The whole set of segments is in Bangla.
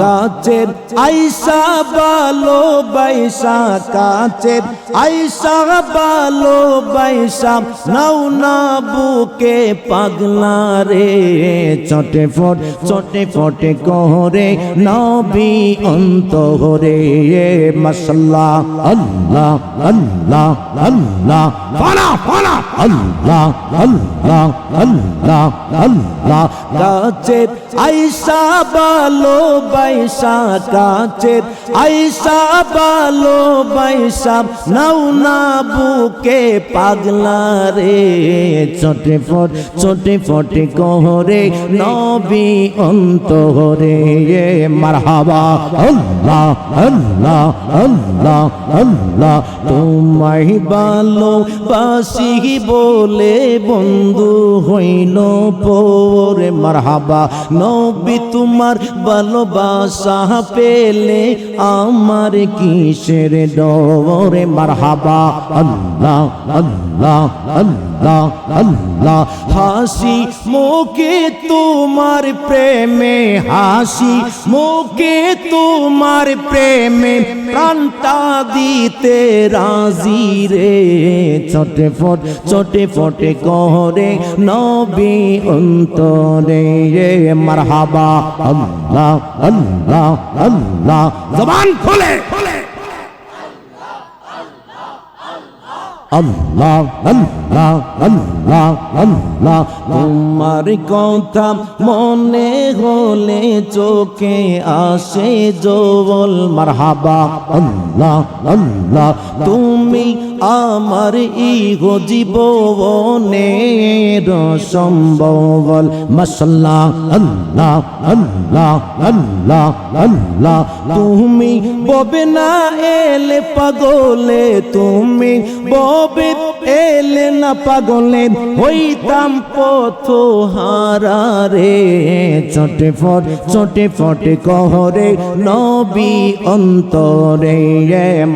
কাচের আইসা বালো বাইসা কাচের আইসা বালো বাইসা নাও না বুকে পাগলা রে। চটে ফট, চটে ফটে কহরে নবী অন্তরে মশলা আল্লাহ আল্লাহ আল্লাহ। ফানা ফানা আল্লাহ আল্লাহ আল্লাহ আল্লাহ। কাচের আইসা বালো বাইসা কাচের আইসা বালো বাইসা নাও না বুকে পাগলা রে। চটে ফট চটে ফটে কহরে, নবী অন্তরে। মারহাবা, আল্লাহ আল্লাহ আল্লাহ আল্লাহ। তোমায় ভালো বাসি বলে বন্ধু হইল পোরে। মারহাবা, নবী তোমার ভালোবাসা পেলে আমার কিসের ডরে? মারহাবা, আল্লাহ আল্লাহ আল্লাহ আল্লাহ। হাসি মুখে তোমার প্রেমে, হাসি মুখে তোমার প্রেমে, প্রাণটা দিতে রাজি রে। চটে ফট চটে ফটে কহরে নবী অন্তরে। মারহাবা, আল্লাহ আল্লাহ আল্লাহ। জবান খোলে। আল্লাহ আল্লাহ আল্লাহ আল্লাহ তোমার কথা মনে হলে চোখে আসে জোবল মারহাবা। আল্লাহ আল্লাহ তুমি আমার ইগো জীবনের সম্ভবল মশলা আল্লাহ আল্লাহ আল্লাহ আল্লাহ তুমি ববে না এলে পাগলে, তুমি ববে এলে না পাগলে হইতাম পথ হারারে চটে ফট, চটে ফটে কহরে নবী অন্তরে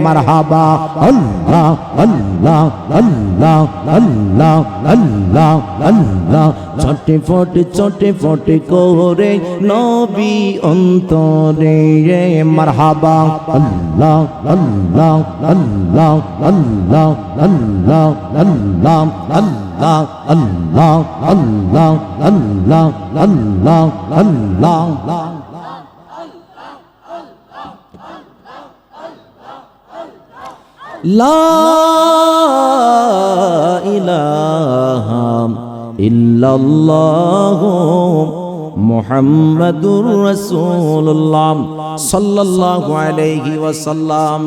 মারহাবা, আল্লাহ আল্লাহ আল্লাহ আল্লাহ আল্লাহ আল্লাহ। চটে ফটে চটে ফটে কহরে নবী অন্তরে মারহাবা, আল্লাহ আল্লাহ আল্লাহ আল্লাহ আল্লাহ আল্লাহ আল্লাহ আল্লাহ আল্লাহ আল্লাহ আল্লাহ আল্লাহ লা ইলাহা ইল্লাল্লাহ মুহাম্মাদুর রাসূলুল্লাহ সাল্লাল্লাহু আলাইহি ওয়াসাল্লাম